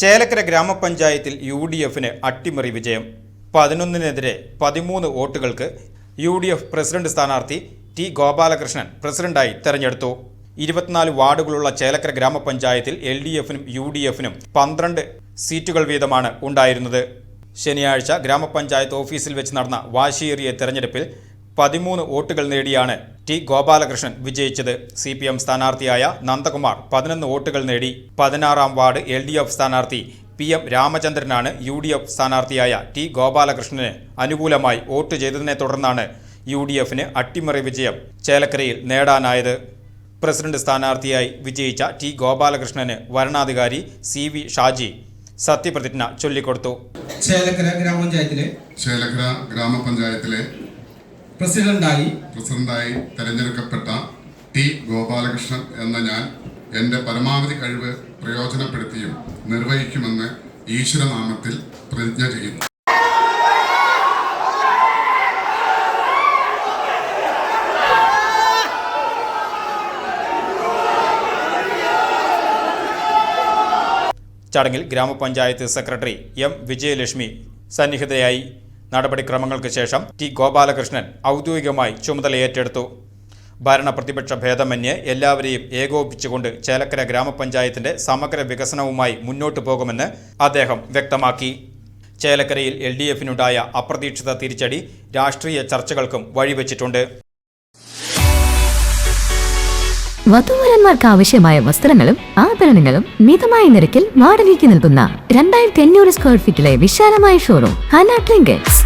ചേലക്കര ഗ്രാമപഞ്ചായത്തിൽ U D എഫിന് അട്ടിമറി വിജയം. പതിനൊന്നിനെതിരെ പതിമൂന്ന് വോട്ടുകൾക്ക് യു ഡി എഫ് പ്രസിഡന്റ് സ്ഥാനാർത്ഥി ടി ഗോപാലകൃഷ്ണൻ പ്രസിഡന്റായി തെരഞ്ഞെടുത്തു. ഇരുപത്തിനാല് വാർഡുകളുള്ള ചേലക്കര ഗ്രാമപഞ്ചായത്തിൽ എൽ ഡി എഫിനും യു ഡി എഫിനും പന്ത്രണ്ട് സീറ്റുകൾ വീതമാണ് ഉണ്ടായിരുന്നത്. ശനിയാഴ്ച ഗ്രാമപഞ്ചായത്ത് ഓഫീസിൽ വെച്ച് നടന്ന വാശിയേറിയ തെരഞ്ഞെടുപ്പിൽ പതിമൂന്ന് വോട്ടുകൾ നേടിയാണ് ടി ഗോപാലകൃഷ്ണൻ വിജയിച്ചത് സി പി എം സ്ഥാനാർത്ഥിയായ നന്ദകുമാർ പതിനൊന്ന് വോട്ടുകൾ നേടി പതിനാറാം വാർഡ് എൽ ഡി എഫ് സ്ഥാനാർത്ഥി പി എം രാമചന്ദ്രനാണ് യു ഡി എഫ് സ്ഥാനാർത്ഥിയായ ടി ഗോപാലകൃഷ്ണന് അനുകൂലമായി വോട്ട് ചെയ്തതിനെ തുടർന്നാണ് യു ഡി എഫിന് അട്ടിമറി വിജയം ചേലക്കരയിൽ നേടാനായത്. പ്രസിഡന്റ് സ്ഥാനാർത്ഥിയായി വിജയിച്ച ടി ഗോപാലകൃഷ്ണന് വരണാധികാരി സി വി ഷാജി സത്യപ്രതിജ്ഞ ചൊല്ലിക്കൊടുത്തു. ചേലക്കര ഗ്രാമപഞ്ചായത്തിലെ ചേലക്കര ഗ്രാമപഞ്ചായത്തിലെ പ്രസിഡന്റായി പ്രസിഡന്റായി തെരഞ്ഞെടുക്കപ്പെട്ട ടി ഗോപാലകൃഷ്ണൻ എന്ന ഞാൻ എന്റെ പരമാവധി കഴിവ് പ്രയോജനപ്പെടുത്തിയും നിർവഹിക്കുമെന്ന് ഈശ്വരനാമത്തിൽ പ്രതിജ്ഞ ചെയ്യുന്നു. ചടങ്ങിൽ ഗ്രാമപഞ്ചായത്ത് സെക്രട്ടറി എം വിജയലക്ഷ്മി സന്നിഹിതയായി നടപടിക്രമങ്ങൾക്ക് ശേഷം ടി ഗോപാലകൃഷ്ണൻ ഔദ്യോഗികമായി ചുമതല ഏറ്റെടുത്തു. ഭരണ പ്രതിപക്ഷ ഭേദമന്യേ എല്ലാവരെയും ഏകോപിപ്പിച്ചുകൊണ്ട് ചേലക്കര ഗ്രാമപഞ്ചായത്തിന്റെ സമഗ്ര വികസനവുമായി മുന്നോട്ടു പോകുമെന്ന് അദ്ദേഹം വ്യക്തമാക്കി. ചേലക്കരയിൽ എൽ ഡി എഫിനുണ്ടായ അപ്രതീക്ഷിത തിരിച്ചടി രാഷ്ട്രീയ ചർച്ചകൾക്കും വഴിവെച്ചിട്ടുണ്ട്. വധൂവരന്മാർക്ക് ആവശ്യമായ വസ്ത്രങ്ങളും ആഭരണങ്ങളും മിതമായ നിരക്കിൽ വാടകയ്ക്ക് നൽകുന്ന രണ്ടായിരത്തി അഞ്ഞൂറ് സ്ക്വയർ ഫീറ്റിലെ വിശാലമായ ഷോറൂം ഹന ട്രിങ്കറ്റ്സ്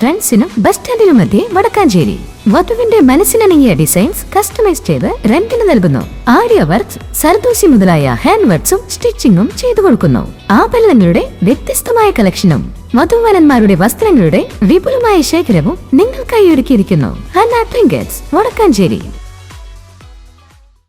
ട്രെൻഡ്സിനും ബസ് സ്റ്റാൻഡിനും മധ്യേ വടക്കാഞ്ചേരി. വധുവിന്റെ മനസ്സിനിണങ്ങിയ ഡിസൈൻസ് കസ്റ്റമൈസ് ചെയ്ത് റെന്റിന് നൽകുന്നു. ആര്യ വർക്ക്സ് സർദൂസി മുതലായ ഹാൻഡ് വർക്ക്സും സ്റ്റിച്ചിങ്ങും ചെയ്തു കൊടുക്കുന്നു. ആഭരണങ്ങളുടെ വ്യത്യസ്തമായ കളക്ഷനും വധുവരന്മാരുടെ വസ്ത്രങ്ങളുടെ വിപുലമായ ശേഖരവും നിങ്ങൾക്കായി ഒരുക്കിയിരിക്കുന്നു. ഹന്ന ട്രിങ്കറ്റ്സ് വടക്കാഞ്ചേരി.